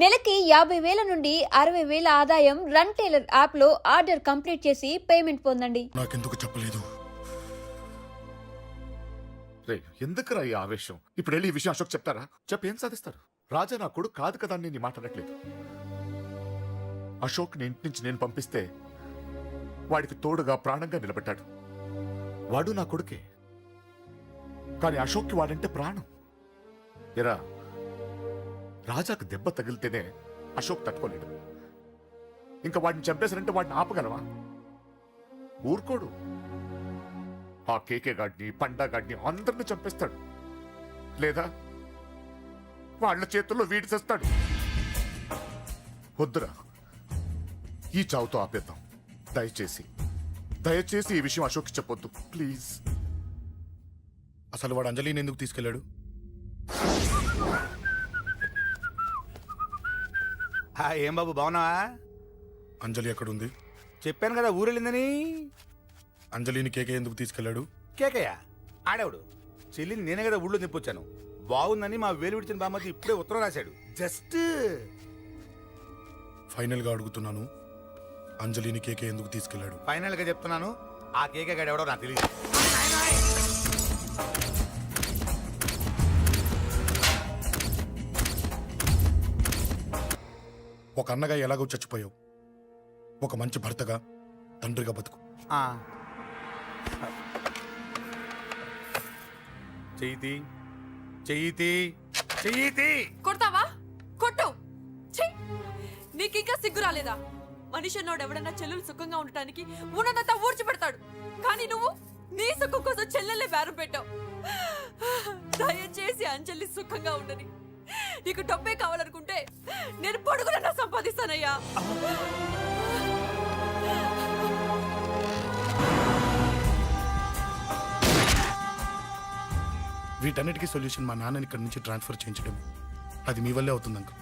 నెలకి యాభై వేల నుండి అరవై వేల ఆదాయం రన్ టైలర్ యాప్లో ఆర్డర్ కంప్లీట్ చేసి పేమెంట్ పొందండి. నాకెందుకు చెప్పలేదు? రే ఎందుకురా ఈ ఆవేశం? ఇప్పుడు వెళ్ళి ఈ విషయం అశోక్ చెప్తారా? చెప్పి ఏం సాధిస్తారు? రాజా నా కొడుకు కాదు కదా అని నేను మాట్లాడట్లేదు. అశోక్ని ఇంటి నుంచి నేను పంపిస్తే వాడికి తోడుగా ప్రాణంగా నిలబెట్టాడు వాడు నా కొడుకే. కానీ అశోక్కి వాడంటే ప్రాణం. ఎరా రాజాకు దెబ్బ తగిలితేనే అశోక్ తట్టుకోలేడు. ఇంకా వాడిని చంపేశారంటే వాడిని ఆపగలవా? ఊరుకోడు. ఆ కేకే గాడిని పండా గాడిని అందరిని చంపేస్తాడు. లేదా? వాళ్ళ చేతుల్లో వీడి చేస్తాడు. వద్దురా. ఈ చావుతో ఆపేద్దాం. దయచేసి. దయచేసి ఈ విషయం అశోక్ చెప్పొద్దు. ప్లీజ్. అసలు వాడు అంజలిని ఎందుకు తీసుకెళ్ళాడు? ఏం బాబు బాగున్నావా? అంజలి ఎక్కడుంది? చెప్పాను కదా ఊరెళ్ళిందని. అంజలిని కేకే ఎందుకు తీసుకెళ్ళాడు? కేకయ్య ఆడేవాడు? చెల్లిని నేనే కదా ఊళ్ళో నిప్పొచ్చాను బాగుందని మా వేలు విడిచిన బామ్మకి ఇప్పుడే ఉత్తరం రాశాడు. జస్ట్ ఫైనల్గా అడుగుతున్నాను అంజలిని కేకే ఎందుకు తీసుకెళ్ళాడు? ఫైనల్గా చెప్తున్నాను ఆ కేకే గాడు ఎవడో నాకు తెలియదు ఒక అన్నగా ఎలాగో చచ్చిపోయావు. ఒక మంచి భర్తగా తండ్రిగా బతుకు. కొడతావా? కొట్టు. ఛీ! నీకింకా సిగ్గు రాలేదా? మనిషి అన్నోడు ఎవడన్నా చెల్లెలు సుఖంగా ఉండటానికి ఉన్నదంతా ఊడ్చి పెడతాడు. కానీ నువ్వు నీ సుఖం కోసం చెల్లెలే బేరం పెట్టావు. దయచేసి అంజలి సుఖంగా ఉండని. నీకు డబ్బే కావాలనుకుంటే నేను పొడుగునన్నా సంపాదిస్తానయ్యా. వీటన్నిటికీ సొల్యూషన్ మా నాన్నని ఇక్కడి నుంచి ట్రాన్స్ఫర్ చేయించడం అది మీ వల్లే అవుతుంది అంకుల్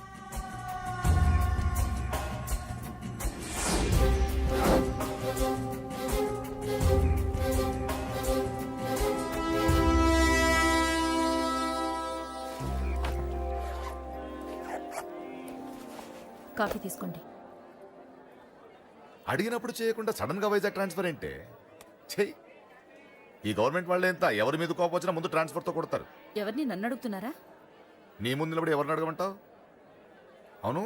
కాఫీ తీసుకోండి. అడిగినప్పుడు చేయకుండా సడన్గా వైజాగ్ ట్రాన్స్ఫర్ ఏంటే? చెయ్యి ఈ గవర్నమెంట్ వాళ్ళే ఎంత ఎవరి మీద కోపం వచ్చినా ముందు ట్రాన్స్ఫర్తో కొడతారు. ఎవరిని నన్ను అడుగుతున్నారా? నీ ముందు నిలబడి ఎవరిని అడగమంటావు? అవును.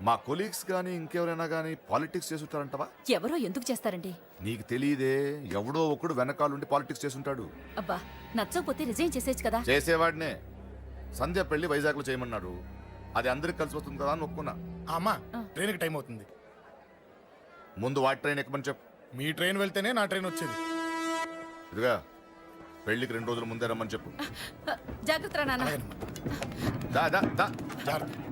మా కొలీగ్స్ కానీ ఇంకెవరైనా కానీ పాలిటిక్స్ చేస్తుంటారంటవా ఎవరో ఎందుకు చేస్తారండి? నీకు తెలియదే ఎవడో ఒకడు వెనకాలండి పాలిటిక్స్ చేస్తుంటాడు అబ్బా నచ్చకపోతే రిజైన్ చేసేయచ్చు కదా. చేసేవాడినే. సంధ్య పెళ్ళి వైజాగ్లో చేయమన్నాడు. అది అందరికి కలిసి వస్తుంది కదా అని ఒప్పుకున్నా. ఆ. అమ్మా ట్రైన్కి టైం అవుతుంది. ముందు వాటి ట్రైన్ ఎక్కమని చెప్పు. మీ ట్రైన్ వెళ్తేనే నా ట్రైన్ వచ్చేది. ఇదిగా పెళ్ళికి రెండు రోజుల ముందే రమ్మని చెప్పు. ఆ, జాగ్రత్త రా నాన్న. అలాగేనమ్మా. దా దా దా. జాగ్రత్త.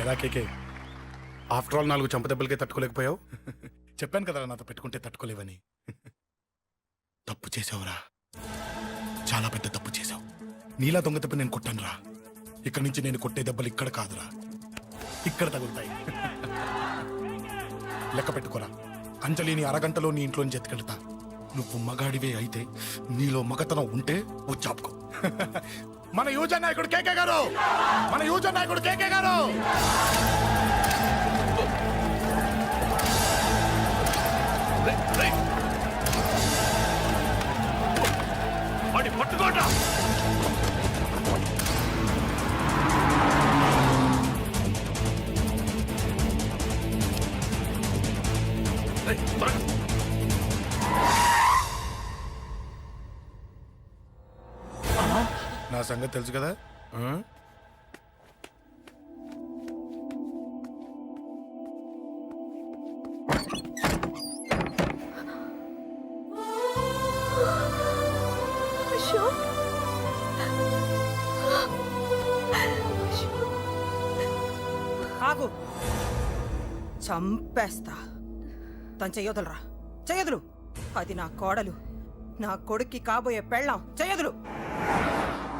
ఎలా కేకే? ఆఫ్టర్ ఆల్ నాలుగు చంపదెబ్బలకే తట్టుకోలేకపోయావు? చెప్పాను కదా నాతో పెట్టుకుంటే తట్టుకోలేవని. తప్పు చేసావురా చాలా పెద్ద తప్పు చేసావు నీలా దొంగ దెబ్బ నేను కొట్టాను రా ఇక్కడి నుంచి నేను కొట్టే దెబ్బలు ఇక్కడ కాదురా. ఇక్కడ తగులుతాయి. లెక్క పెట్టుకోరా. అంజలిని అరగంటలో నీ ఇంట్లోంచి ఎత్తుకెళ్తా. నువ్వు మగాడివే అయితే నీలో మగతనం ఉంటే వచ్చాపుకో మన యువజన నాయకుడు కేకే గారు! మన యువజన నాయకుడు కేకే గారు! వాడి పట్టుకోట నా సంగతి తెలుసు కదా? ఆగు. చంపేస్తా. తను చెయ్యొదలరా? చెయ్యదులు. అది నా కోడలు. నా కొడుక్కి కాబోయే పెళ్ళాం. చెయ్యదులు.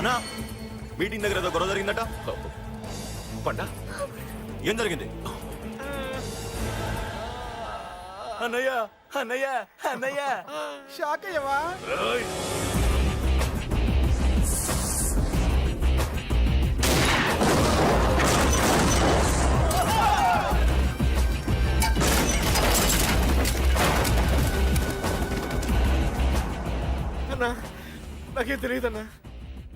అన్నా మీటింగ్ దగ్గర ఏదో గొడవ జరిగిందట? పండా ఏం జరిగింది? అన్నయ్య అన్నయ్య అన్నయ్య. షాక్ అయ్యవా? నాకేం తెలియదన్నా.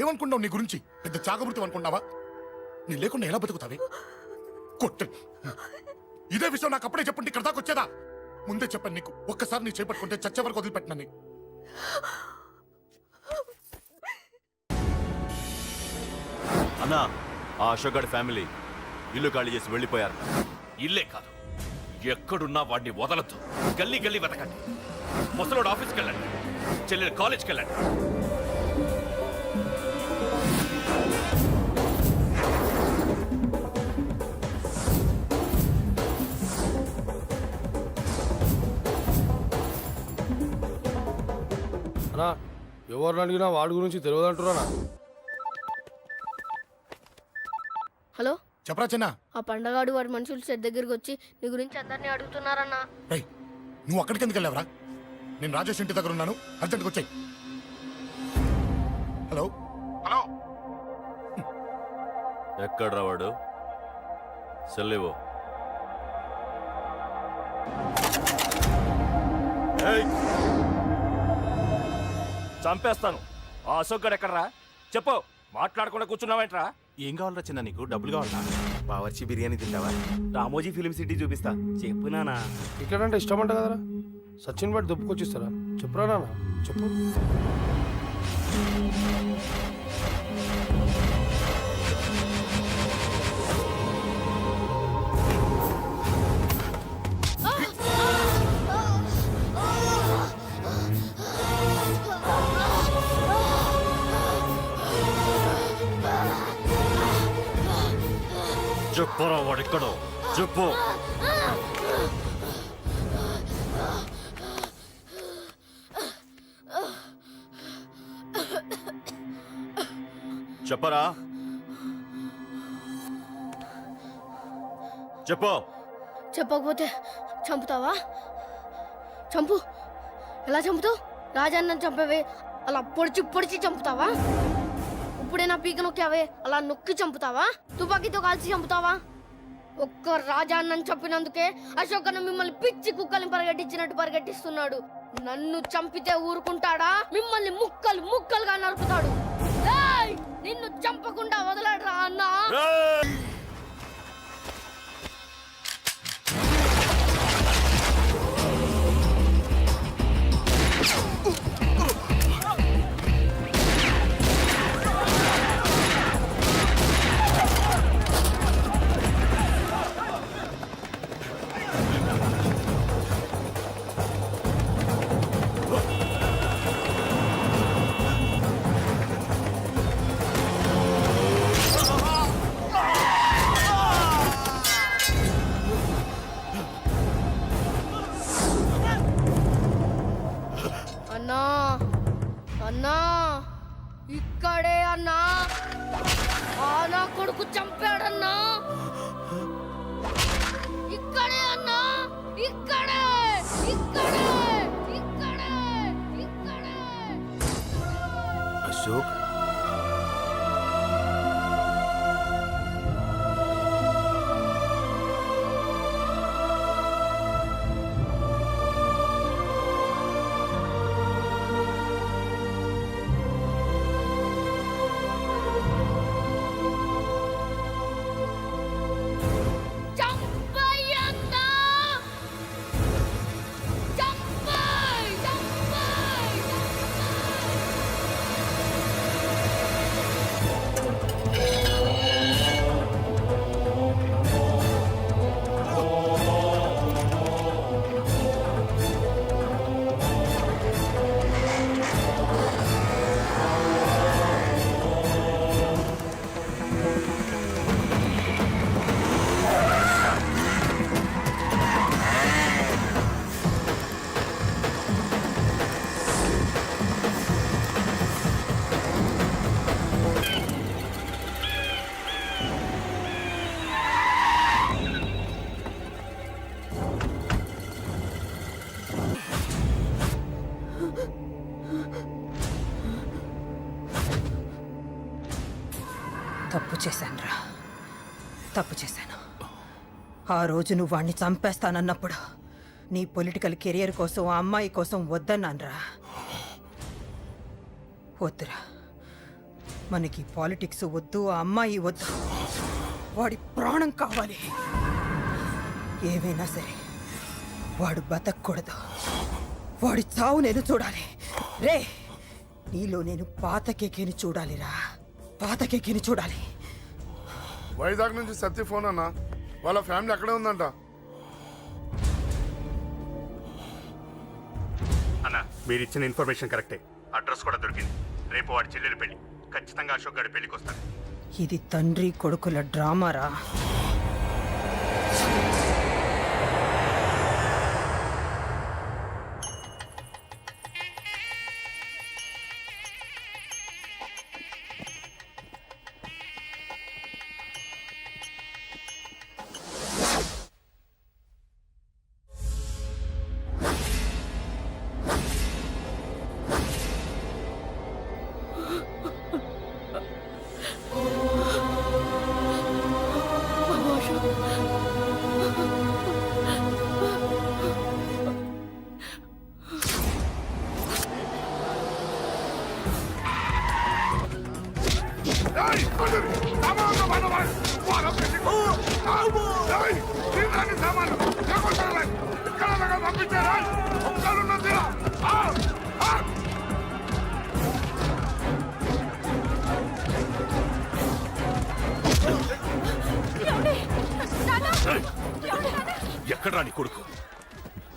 ఏమనుకున్నావు నీ గురించి? పెద్ద చాకబృతం అనుకున్నావా? నీ లేకుండా ఎలా బతుకుతావే? కొట్టు. ఇదే విషయం నాకు అప్పుడే చెప్పండి ఇక్కడ దాకా వచ్చేదా? ముందే చెప్పాను నీకు. ఒక్కసారి నీ చేపట్టుకుంటే చచ్చే వరకు వదిలిపెట్టినా అన్నా ఆ అశోక్ గడ్ ఫ్యామిలీ ఇల్లు ఖాళీ చేసి వెళ్ళిపోయారు. ఇల్లే కాదు. ఎక్కడున్నా వాడిని వదలద్దు. గల్లీ గల్లీ వెతకండి. ముసలోడు ఆఫీస్కి వెళ్ళండి. చెల్లెలు కాలేజ్కి వెళ్ళండి. అన్నా ఎవరిని అడిగినా వాడి గురించి తెలియదు అంటున్నా హలో? చెప్పరా చిన్న. ఆ పండగాడు వాడి మనుషులు సెట్ దగ్గరికి వచ్చి నీ గురించి అందరినీ అడుగుతున్నారన్నా. రేయ్ నువ్వు అక్కడికి ఎందుకు వెళ్ళావరా? నేను రాజేష్ ఇంటి దగ్గర ఉన్నాను. అర్జెంట్గా వచ్చాయి. హలో? హలో? ఎక్కడ వాడు? సెల్లివో చంపేస్తాను. ఆ అశోక్ గడు ఎక్కడరా చెప్పు మాట్లాడకుండా కూర్చున్నావేంట్రా? ఏం కావాలరా చిన్న నీకు? డబ్బులు కావాలా బావర్చి బిర్యానీ తింటావా? రామోజీ ఫిలిం సిటీ చూపిస్తా. చెప్పు నానా ఇక్కడ అంటే ఇష్టం అంట కదరా. సచిన్ బట్టి దుప్పుకొచ్చిస్తారా చెప్పురా నాన్న? చెప్పు. చెప్పురా వాడెక్కడో చెప్పు. చెప్పరా? చెప్పు. చెప్పకపోతే చంపుతావా? చంపు. ఎలా చంపుతావు? రాజాన్న చంపవే అలా పొడిచి పొడిచి చంపుతావా? ఇప్పుడైనా పీక నొక్కావే అలా నొక్కి చంపుతావా? తుపాకీతో కాల్చి చంపుతావా? ఒక్క రాజాన్నని చంపినందుకే అశోకను మిమ్మల్ని పిచ్చి కుక్కల్ని పరిగెట్టించినట్టు పరిగెట్టిస్తున్నాడు. నన్ను చంపితే ఊరుకుంటాడా? మిమ్మల్ని ముక్కలు ముక్కలుగా నరుకుతాడు. నిన్ను చంపకుండా వదలడరా అన్నా! అన్నా ఇక్కడే అన్నా. ఆ నా కొడుకు చంపాడన్నా. ఇక్కడే అన్నా ఇక్కడే ఇక్కడే. తప్పు చేశానురా. తప్పు చేశాను. ఆ రోజు నువ్వు వాణ్ణి చంపేస్తానన్నప్పుడు నీ పొలిటికల్ కెరియర్ కోసం ఆ అమ్మాయి కోసం వద్దన్నానురా. వద్దురా. మనకి పాలిటిక్స్ వద్దు ఆ అమ్మాయి వద్దు. వాడి ప్రాణం కావాలి. ఏమైనా సరే వాడు బతకూడదు. వాడి చావు నేను చూడాలి. రే నీలో నేను పాతకెక్కిని చూడాలిరా. పాతకెక్కిని చూడాలి. వైజాగ్ నుంచి సత్య ఫోన్ అన్న. వాళ్ళ ఫ్యామిలీ అక్కడే ఉందంట. మీరు ఇచ్చిన ఇన్ఫర్మేషన్ కరెక్టే. అడ్రస్ కూడా దొరికింది. రేపు వాడి చెల్లెలు పెళ్ళి. ఖచ్చితంగా అశోక్ గారి పెళ్ళికి వస్తాడు ఇది తండ్రి కొడుకుల డ్రామారా?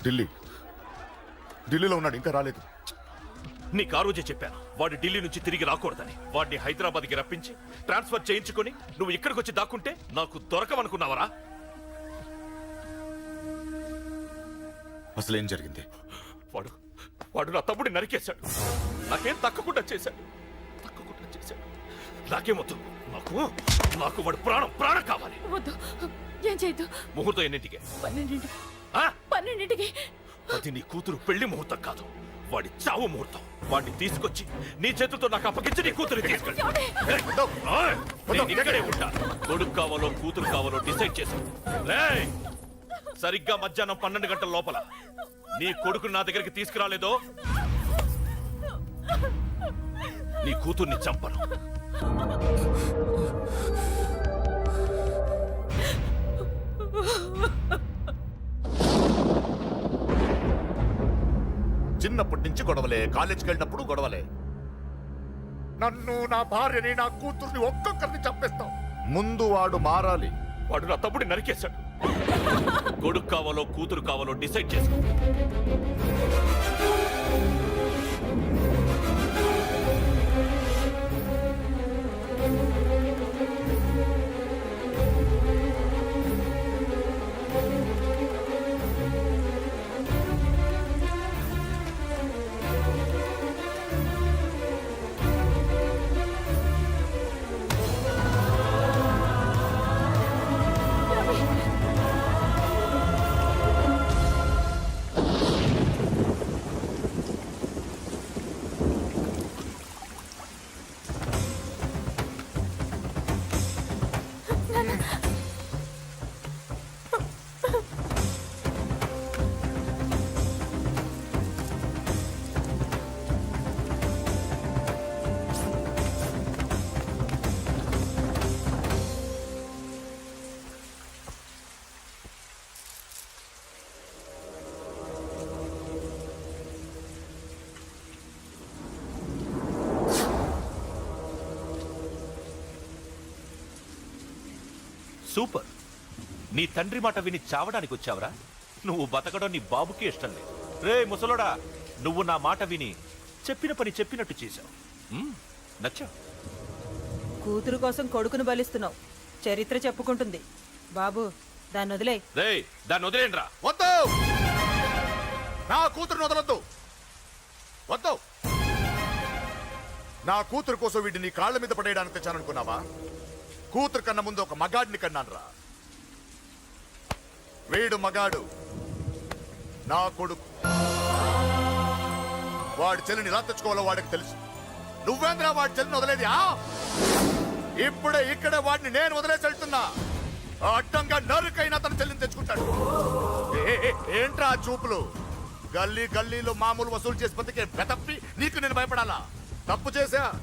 ఢిల్లీ. ఢిల్లీలో ఉన్నాడు ఇంకా రాలేదు. నీకు ఆ రోజే చెప్పాను. వాడు ఢిల్లీ నుంచి తిరిగి రాకూడదని. వాడిని హైదరాబాద్కి రప్పించి ట్రాన్స్ఫర్ చేయించుకొని నువ్వు ఇక్కడికి వచ్చి దాక్కుంటే నాకు దొరకమనుకున్నావరా అసలు ఏం జరిగింది? వాడు వాడు నా తమ్ముడిని నరికేశాడు. నాకేం తక్కకుండా చేశాడు. తక్కకుండా చేశాడు. నాకేమొద్దు నాకు నాకు వాడు ప్రాణం ప్రాణం కావాలి. వద్దు. ఏం చేయొద్దు. ముహూర్తం ఎన్నింటికి? పన్నెండింటికి? పన్నెండింటికి. అది నీ కూతురు పెళ్ళి ముహూర్తం కాదు. వాడి చావు muhurtam వాడిని తీసుకొచ్చి నీ చేతులతో నాకు అప్పగించి నీ కూతురు తీసుకెళ్ళి. నేను ఇక్కడే ఉంటా. కొడుకు కావాలో కూతురు కావాలో డిసైడ్ చేశాను రేయ్, సరిగ్గా మధ్యాహ్నం పన్నెండు గంటల లోపల నీ కొడుకు నా దగ్గరికి తీసుకురాలేదో? నీ కూతుర్ని చంపను. చిన్నప్పటి నుంచి గొడవలే. కాలేజీకి వెళ్ళినప్పుడు గొడవలే. నన్ను నా భార్యని నా కూతుర్ని ఒక్కొక్కరిని చంపేస్తాం ముందు వాడు మారాలి. వాడు నా తమ్ముడిని నరికేశాడు. కొడుకు కావాలో కూతురు కావాలో డిసైడ్ చేసుకో. సూపర్. నీ తండ్రి మాట విని చావడానికి వచ్చావరా? నువ్వు బతకడం నీ బాబుకి ఇష్టం లేదు. రే ముసలోడా నువ్వు నా మాట విని చెప్పిన పని చెప్పినట్టు చేశావు. మ్మ్, నచ్చావు. కూతురు కోసం కొడుకును బలిస్తున్నావు. చరిత్ర చెప్పుకుంటుంది. బాబు దాన్ని వదిలే. రే దాన్ని వదిలేండ్రా. వద్దు! నా కూతురుని వదలొద్దు. వద్దు! నా కూతురు కోసం వీడిని నీ కాళ్ళ మీద పడేయడానికి తెచ్చాననుకున్నావా? కూతురు కన్న ముందు ఒక మగాడిని కన్నాను రా. వీడు మగాడు. నా కొడుకు. వాడి చెల్లిని ఎలా తెచ్చుకోవాలో వాడికి తెలుసు. నువ్వేంద్రా వాడి చెల్లిని వదిలేది ఇప్పుడే ఇక్కడ వాడిని నేను వదిలేసి వెళ్తున్నా. అడ్డంగా నరుకైనా తన చెల్లిని తెచ్చుకుంటాడు. ఏ, ఏంట్రా చూపులు? గల్లీ గల్లీలో మామూలు వసూలు చేసి బతికే బెతప్పి నీకు నేను భయపడాలా? తప్పు చేశా?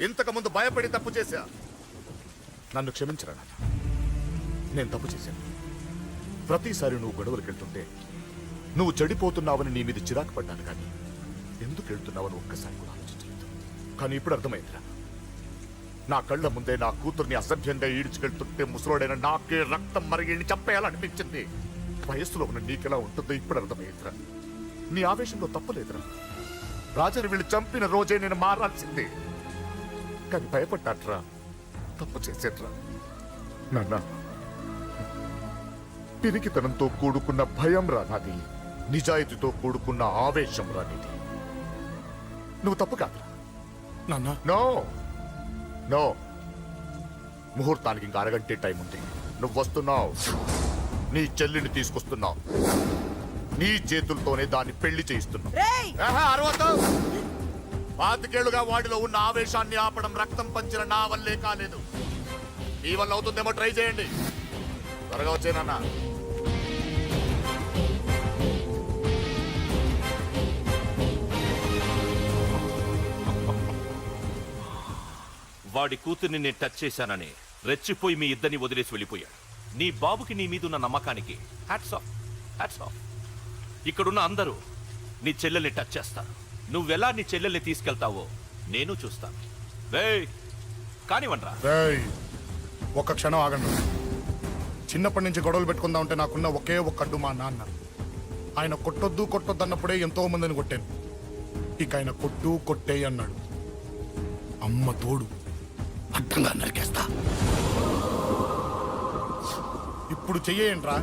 ఇంతకు ముందు భయపడి తప్పు చేశా? నన్ను క్షమించరా నాన్న నేను తప్పు చేశాను. ప్రతిసారి నువ్వు గొడవలకు వెళ్తుంటే నువ్వు చెడిపోతున్నావని నీ మీద చిరాకు పడ్డాను కానీ ఎందుకు వెళ్తున్నావని ఒక్కసారి కూడా ఆలోచించలేదు. కానీ ఇప్పుడు అర్థమైందిరా. నా కళ్ళ ముందే నా కూతుర్ని అసభ్యంగా ఈడ్చుకెళ్తుంటే ముసలోడైన నాకే రక్తం మరిగిని చంపేయాలనిపించింది. వయస్సులో ఉన్న నీకెలా ఉంటుందో ఇప్పుడు అర్థమైందిరా. నీ ఆవేశంలో తప్పలేదురా. రాజని వీళ్ళు చంపిన రోజే నేను మారాల్సిందే. కానీ భయపడ్డాట్రా. తప్పు చేసేట్రా. నాన్న పిరికితనంతో కూడుకున్న భయం రా నాది. నిజాయితీతో కూడుకున్న ఆవేశం రా నీది. నువ్వు తప్పు కాదురా. నాన్న. నో. నో. ముహూర్తానికి ఇంకా అరగంటే టైం ఉంది. నువ్వు వస్తున్నావు. నీ చెల్లిని తీసుకొస్తున్నావు. నీ చేతులతోనే దాన్ని పెళ్ళి చేయిస్తున్నావు. పాతికేళ్ళుగా వాడిలో ఉన్న ఆవేశాన్ని ఆపడం రక్తం పంచిన నా వల్లే కాలేదు. మీ వల్ల అవుతుందేమో ట్రై చేయండి. త్వరగా వచ్చేనన్నా వాడి కూతుర్ని నేను టచ్ చేశానని రెచ్చిపోయి మీ ఇద్దరిని వదిలేసి వెళ్ళిపోయాడు. నీ బాబుకి నీ మీదున్న నమ్మకానికి హ్యాట్స్ ఆఫ్ హ్యాట్స్ ఆఫ్ ఇక్కడున్న అందరూ నీ చెల్లెల్ని టచ్ చేస్తారు. నువ్వెలా నీ చెల్లెల్ని తీసుకెళ్తావో నేను చూస్తాను. రేయ్ కానివ్వండ్రా. రేయ్, ఒక్క క్షణం ఆగండి. చిన్నప్పటి నుంచి గొడవలు పెట్టుకుందాం అంటే నాకున్న ఒకే ఒక్క అడ్డు మా నాన్న. ఆయన కొట్టొద్దు కొట్టొద్దు అన్నప్పుడే ఎంతో మందిని కొట్టాను. ఇక ఆయన కొట్టు కొట్టే అన్నాడు. అమ్మ తోడు అడ్డంగా నరికేస్తా. ఇప్పుడు చెయ్యేయంట్రా.